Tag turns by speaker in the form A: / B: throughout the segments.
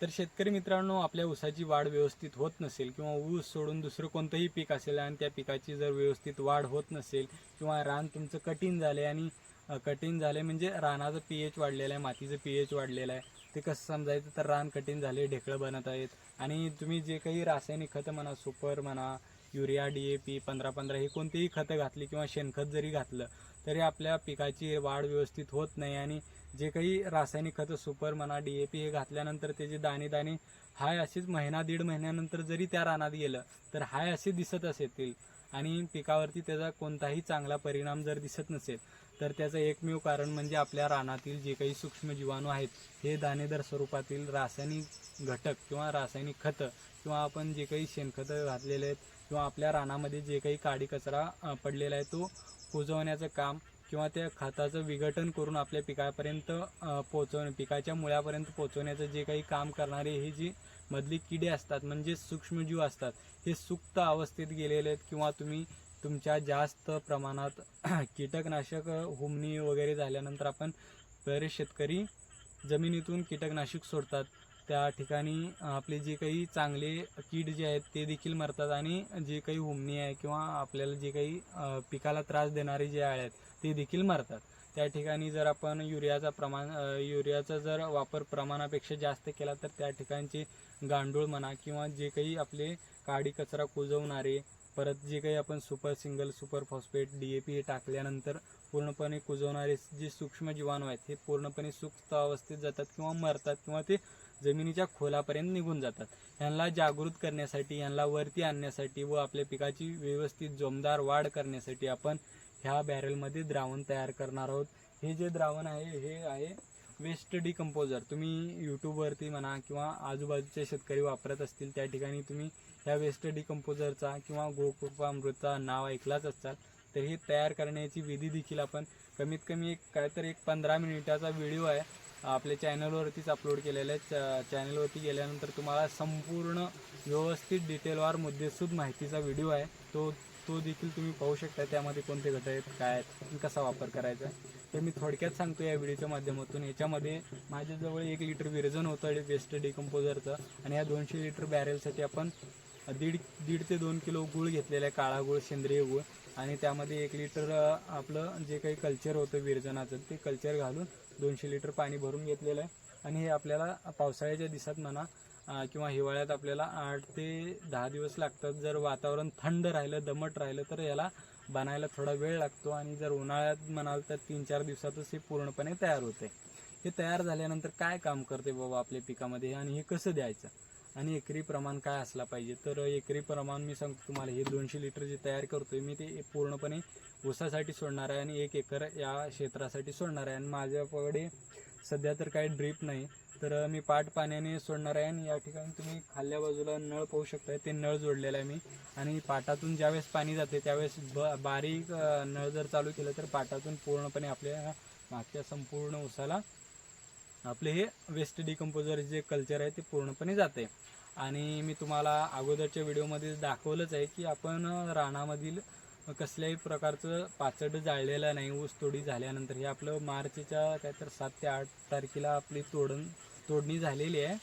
A: तर शेतकरी मित्रांनो आपल्या ऊसाची वाढ व्यवस्थित होत नसेल किंवा ऊस सोडून दुसरं कोणतंही पीक असेल आणि त्या पिकाची जर व्यवस्थित वाढ होत नसेल किंवा रान तुमचं कठीण झाले आणि कठीण झाले म्हणजे रानाचं पी एच वाढलेलं आहे मातीचं पी एच वाढलेलं आहे. ते कसं समजायचं? तर रान कठीण झाले ढेकळं बनत आहेत. आणि तुम्ही जे काही रासायनिक खतं म्हणा सुपर म्हणा युरिया डी ए पी पंधरा पंधरा ही कोणतीही खतं घातली किंवा शेणखत जरी घातलं तरी आपल्या पिकाची वाढ व्यवस्थित होत नाही. आणि जे काही रासायनिक खतं सुपर म्हणा डी ए पी हे घातल्यानंतर त्याचे दाणे दाणे हाय असेच महिना दीड महिन्यानंतर जरी त्या रानात गेलं तर हाय असे दिसत असेल आणि पिकावरती त्याचा कोणताही चांगला परिणाम जर दिसत नसेल तर त्याचं एकमेव कारण म्हणजे आपल्या रानातील जे काही सूक्ष्म जीवाणू आहेत हे दाणेदार स्वरूपातील रासायनिक घटक किंवा रासायनिक खतं किंवा आपण जे काही शेणखतं घातलेले आहेत किंवा आपल्या रानामध्ये जे काही काडी कचरा पडलेला आहे तो कुजवण्याचं काम किंवा त्या खताचं विघटन करून आपल्या पिकापर्यंत पोचवणे पिकाच्या मुळापर्यंत पोचवण्याचं जे काही काम करणारे हे जी मधली किडे असतात म्हणजे सूक्ष्मजीव असतात हे सुप्त अवस्थेत गेलेले आहेत किंवा तुम्ही तुमच्या जास्त प्रमाणात कीटकनाशक हुमणी वगैरे झाल्यानंतर आपण बरेच शेतकरी जमिनीतून कीटकनाशक सोडतात. त्या ठिकाणी आपले जे काही चांगले कीड जे आहेत ते देखील मरतात आणि जे काही हुमणी आहे किंवा आपल्याला जे काही पिकाला त्रास देणारे जे आळे आहेत ते देखील मरतात. त्या ठिकाणी जर आपण युरियाचा प्रमाण युरियाचा जर वापर प्रमाणापेक्षा जास्त केला तर त्या ठिकाणचे गांडूळ म्हणा किंवा जे काही आपले काडी कचरा कुजवणारे परत जे काही आपण super single super phosphate D A P हे टाकल्यानंतर पूर्णपणे कुजवणारे जे सूक्ष्म जीवाणू आहेत हे पूर्णपणे सुप्त अवस्थेत जातात किंवा मरतात किंवा ते जमिनीच्या खोलापर्यंत निघून जातात. ह्यांना जागृत करण्यासाठी ह्यांना वरती आणण्यासाठी व आपल्या पिकाची व्यवस्थित जोमदार वाढ करण्यासाठी आपण ह्या बॅरेलमध्ये द्रावण तयार करणार आहोत. हे जे द्रावण आहे हे आहे वेस्ट डिकम्पोजर. तुम्ही यूट्यूबवरती म्हणा किंवा आजूबाजूचे शेतकरी वापरत असतील त्या ठिकाणी तुम्ही ह्या वेस्ट डिकम्पोजरचा किंवा गोकृपामृतचा नाव ऐकलाच असाल तर हे तयार करण्याची विधी देखील आपण कमीत कमी एक काय तर एक पंधरा मिनिटाचा व्हिडिओ आहे. आपल्या चॅनलवरतीच अपलोड केलेला आहे. च चॅनलवरती गेल्यानंतर तुम्हाला संपूर्ण व्यवस्थित डिटेलवार मुद्देसूद माहितीचा व्हिडिओ आहे. तो तो देखील तुम्ही पाहू शकता. त्यामध्ये कोणते घटक आहेत काय आहेत कसा वापर करायचा आहे. ते मी थोडक्यात सांगतो या व्हिडिओच्या माध्यमातून. याच्यामध्ये माझ्याजवळ एक लिटर विरजन होतं वेस्ट डिकम्पोजरचं आणि या दोनशे लिटर बॅरेलसाठी आपण दीड दीड ते दोन किलो गूळ घेतलेला आहे काळा गूळ सेंद्रिय गूळ. आणि त्यामध्ये एक लिटर आपलं जे काही कल्चर होतं विरजनाचं ते कल्चर घालून दोनशे लिटर पाणी भरून घेतलेलं आहे. आणि हे आपल्याला पावसाळ्याच्या दिवसात म्हणा किंवा हिवाळ्यात आपल्याला आठ ते दहा दिवस लागतात. जर वातावरण थंड राहिलं दमट राहिलं तर याला बनायला थोडा वेळ लागतो. आणि जर उन्हाळ्यात म्हणाल तर तीन चार दिवसातच हे पूर्णपणे तयार होते. हे तयार झाल्यानंतर काय काम करते बाबा आपल्या पिकामध्ये? आणि हे कसं द्यायचं? आणि एकरी प्रमाण काय असला पाहिजे? तर एकरी प्रमाण मी सांगतो तुम्हाला हे दोनशे लिटर जे तयार करतोय मी ते पूर्णपणे ऊसासाठी सोडणार आहे आणि एक एकर या क्षेत्रासाठी सोडणार आहे. आणि माझ्याकडे सध्या तर काही ड्रीप नाही तर मी पाट पाण्याने सोडणार आहे आणि या ठिकाणी तुम्ही खाल्ल्या बाजूला नळ पाहू शकताय ते नळ जोडलेलं आहे मी. आणि पाटातून ज्यावेळेस पाणी जाते त्यावेळेस ब बारीक नळ जर चालू केलं तर पाटातून पूर्णपणे आपल्या मागच्या संपूर्ण ऊसाला आपले हे वेस्ट डिकम्पोजर जे कल्चर आहे ते पूर्णपणे जाते आणि मी तुम्हाला अगोदरच्या व्हिडिओमध्ये दाखवलंच आहे की आपण रानामधील कसल्याही प्रकारचं पाचड जाळलेलं नाही ऊस तोडी झाल्यानंतर. हे आपलं मार्चच्या काय तर सात ते आठ तारखेला आपली तोडण तोडणी झालेली आहे.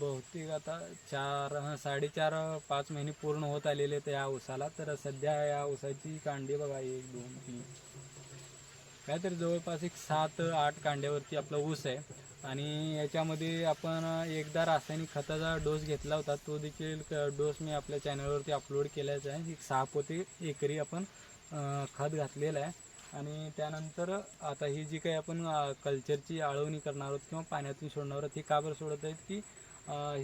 A: बहुतेक आता चार साडेचार पाच महिने पूर्ण होत आलेले आहेत या ऊसाला. तर सध्या या ऊसाची कांडी बघा एक दोन तीन काय तर जवळपास एक सात आठ कांड्यावरती आपला ऊस आहे. आणि याच्यामध्ये आपण एकदा रासायनिक खताचा डोस घेतला होता तो देखील क- डोस मी आपल्या चॅनलवरती अपलोड केल्याचा आहे. एक सहा पोते एकरी आपण खत घातलेलं आहे. आणि त्यानंतर आता ही जी काही आपण कल्चरची आळवणी करणार आहोत किंवा पाण्यातून सोडणार आहोत हे का बरं सोडत आहेत की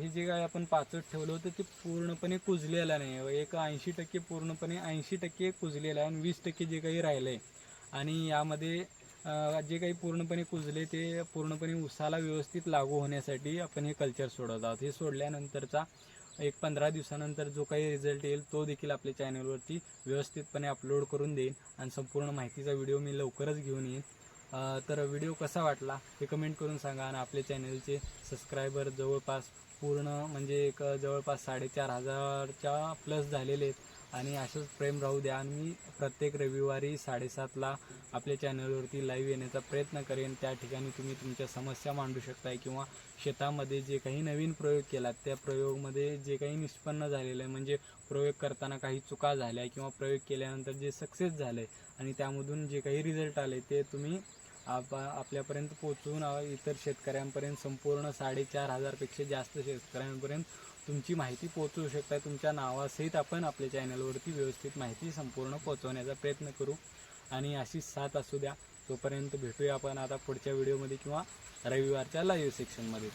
A: हे जे काही आपण पाचट ठेवलं होतं ते पूर्णपणे कुजलेलं नाही. एक ऐंशी टक्के पूर्णपणे ऐंशी टक्के कुजलेलं आहे आणि वीस टक्के जे काही राहिलं आहे आणि यामध्ये जे काही पूर्णपणे कुजले ते पूर्णपणे उसाला व्यवस्थित लागू होण्यासाठी आपण हे कल्चर सोडत आहोत. हे सोडल्यानंतरचा एक पंधरा दिवसानंतर जो काही रिझल्ट येईल तो देखील आपल्या चॅनलवरती व्यवस्थितपणे अपलोड करून देईन आणि संपूर्ण माहितीचा व्हिडिओ मी लवकरच घेऊन येईन. तर व्हिडिओ कसा वाटला हे कमेंट करून सांगा आणि आपल्या चॅनलचे सबस्क्रायबर जवळपास पूर्ण म्हणजे एक जवळपास साडेचार हजारच्या प्लस झालेले आहेत. आणि असंच प्रेम राहू द्या. आणि मी प्रत्येक रविवारी साडेसातला आपल्या चॅनलवरती लाईव्ह येण्याचा प्रयत्न करेन. त्या ठिकाणी तुम्ही तुमच्या समस्या मांडू शकताय किंवा शेतामध्ये जे काही नवीन प्रयोग केलात त्या प्रयोगमध्ये जे काही निष्पन्न झालेलं आहे म्हणजे प्रयोग करताना काही चुका झाल्या किंवा प्रयोग केल्यानंतर जे सक्सेस झालं आहे आणि त्यामधून जे काही रिझल्ट आले ते तुम्ही आप आपल्यापर्यंत पोचवून इतर शेतकऱ्यांपर्यंत संपूर्ण साडेचार हजारपेक्षा जास्त शेतकऱ्यांपर्यंत तुमची माहिती पोचवू शकता. तुमच्या नावासहित आपण आपल्या चॅनलवरती व्यवस्थित माहिती संपूर्ण पोचवण्याचा प्रयत्न करू. आणि अशीच साथ असू द्या. तोपर्यंत भेटूया आपण आता पुढच्या व्हिडिओमध्ये किंवा रविवारच्या लाईव्ह सेक्शनमध्ये